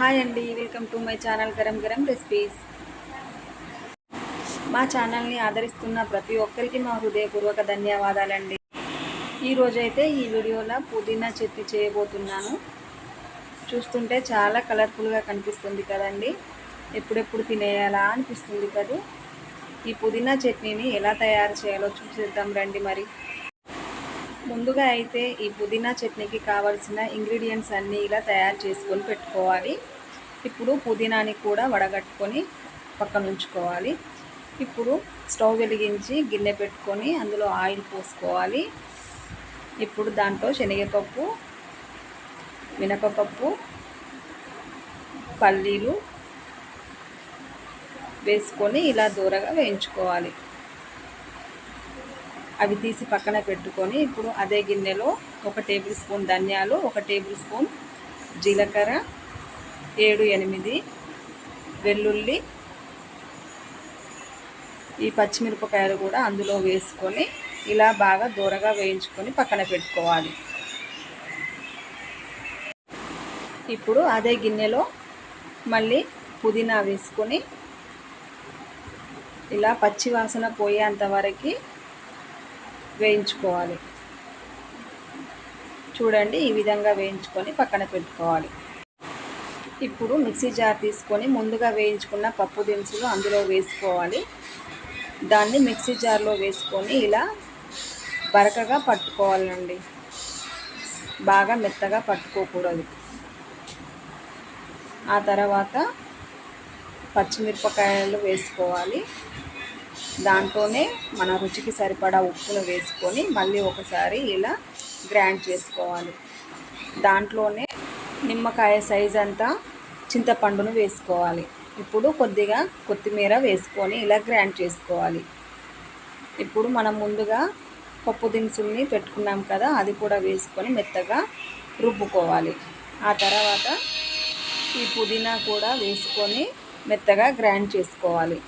Hi అండి welcome to my channel Garam Garam recipes. మా ఛానల్ని ఆదరిస్తున్న ప్రతి ఒక్కరికి మా హృదయపూర్వక ధన్యవాదాలండి. ఈరోజైతే ఈ వీడియోలో పుదీనా చట్నీ చేయబోతున్నాను. చూస్తుంటే చాలా కలర్ఫుల్గా కనిపిస్తుంది కదండి. ఎప్పుడెప్పుడు తినేయాలా అనిపిస్తుంది కదా. ఈ పుదీనా చట్నీని ఎలా తయారు చేయాలో చూసేద్దాం రండి మరి. ముందుగా అయితే ఈ పుదీనా చట్నీకి కావలసిన ఇంగ్రీడియంట్స్ అన్నీ ఇలా తయారు చేసుకొని పెట్టుకోవాలి. ఇప్పుడు పుదీనాని కూడా వడగట్టుకొని పక్కన ఉంచుకోవాలి. ఇప్పుడు స్టవ్ వెలిగించి గిన్నె పెట్టుకొని అందులో ఆయిల్ పోసుకోవాలి. ఇప్పుడు దాంట్లో శనగపప్పు మినపపప్పు పల్లీలు వేసుకొని ఇలా దూరగా వేయించుకోవాలి. అవి తీసి పక్కన పెట్టుకొని ఇప్పుడు అదే గిన్నెలో ఒక టేబుల్ స్పూన్ ధనియాలు ఒక టేబుల్ స్పూన్ జీలకర్ర ఏడు ఎనిమిది వెల్లుల్లి ఈ పచ్చిమిరపకాయలు కూడా అందులో వేసుకొని ఇలా బాగా దూరగా వేయించుకొని పక్కన పెట్టుకోవాలి. ఇప్పుడు అదే గిన్నెలో మళ్ళీ పుదీనా వేసుకొని ఇలా పచ్చి వాసన పోయేంత వరకు వేయించుకోవాలి. చూడండి ఈ విధంగా వేయించుకొని పక్కన పెట్టుకోవాలి. ఇప్పుడు మిక్సీ జార్ తీసుకొని ముందుగా వేయించుకున్న పప్పు దినుసులు అందులో వేసుకోవాలి. దాన్ని మిక్సీ జార్లో వేసుకొని ఇలా బరకగా పట్టుకోవాలండి. బాగా మెత్తగా పట్టుకోకూడదు. ఆ తర్వాత పచ్చిమిరపకాయలు వేసుకోవాలి. దాంట్లోనే మన రుచికి సరిపడా ఉప్పును వేసుకొని మళ్ళీ ఒకసారి ఇలా గ్రైండ్ చేసుకోవాలి. దాంట్లోనే నిమ్మకాయ సైజ్ అంతా చింతపండును వేసుకోవాలి. ఇప్పుడు కొద్దిగా కొత్తిమీర వేసుకొని ఇలా గ్రైండ్ చేసుకోవాలి. ఇప్పుడు మనం ముందుగా పప్పు దినుసుల్ని పెట్టుకున్నాం కదా అది కూడా వేసుకొని మెత్తగా రుబ్బుకోవాలి. ఆ తర్వాత ఈ పుదీనా కూడా వేసుకొని మెత్తగా గ్రైండ్ చేసుకోవాలి.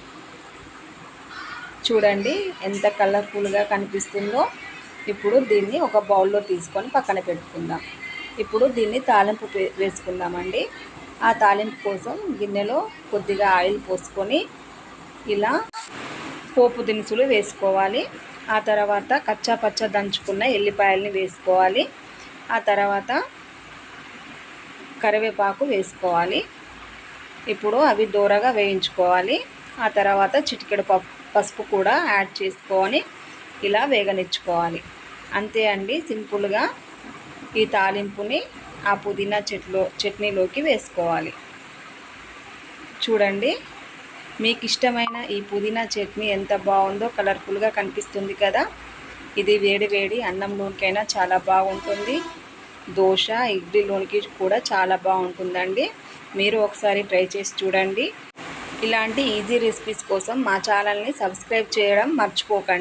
చూడండి ఎంత కలర్ఫుల్గా కనిపిస్తుందో. ఇప్పుడు దీన్ని ఒక బౌల్లో తీసుకొని పక్కన పెట్టుకుందాం. ఇప్పుడు దీన్ని తాలింపు వేసుకుందామండి. ఆ తాలింపు కోసం గిన్నెలో కొద్దిగా ఆయిల్ పోసుకొని ఇలా పోపు దినుసులు వేసుకోవాలి. ఆ తర్వాత కచ్చా పచ్చ దంచుకున్న ఎల్లిపాయల్ని వేసుకోవాలి. ఆ తర్వాత కరివేపాకు వేసుకోవాలి. ఇప్పుడు అవి దూరగా వేయించుకోవాలి. ఆ తర్వాత చిటికెడు పప్పు పసుపు కూడా యాడ్ చేసుకొని ఇలా వేగనిచ్చుకోవాలి. అంతే అండి సింపుల్గా ఈ తాలింపుని ఆ పుదీనా చెట్లు చట్నీలోకి వేసుకోవాలి. చూడండి మీకు ఇష్టమైన ఈ పుదీనా చట్నీ ఎంత బాగుందో కలర్ఫుల్గా కనిపిస్తుంది కదా. ఇది వేడి వేడి అన్నంలోనికైనా చాలా బాగుంటుంది. దోశ ఇడ్లీలోనికి కూడా చాలా బాగుంటుందండి. మీరు ఒకసారి ట్రై చేసి చూడండి. ఇలాంటి ఈజీ రెసిపీస్ కోసం మా ఛానల్ని సబ్స్క్రైబ్ చేయడం మర్చిపోకండి.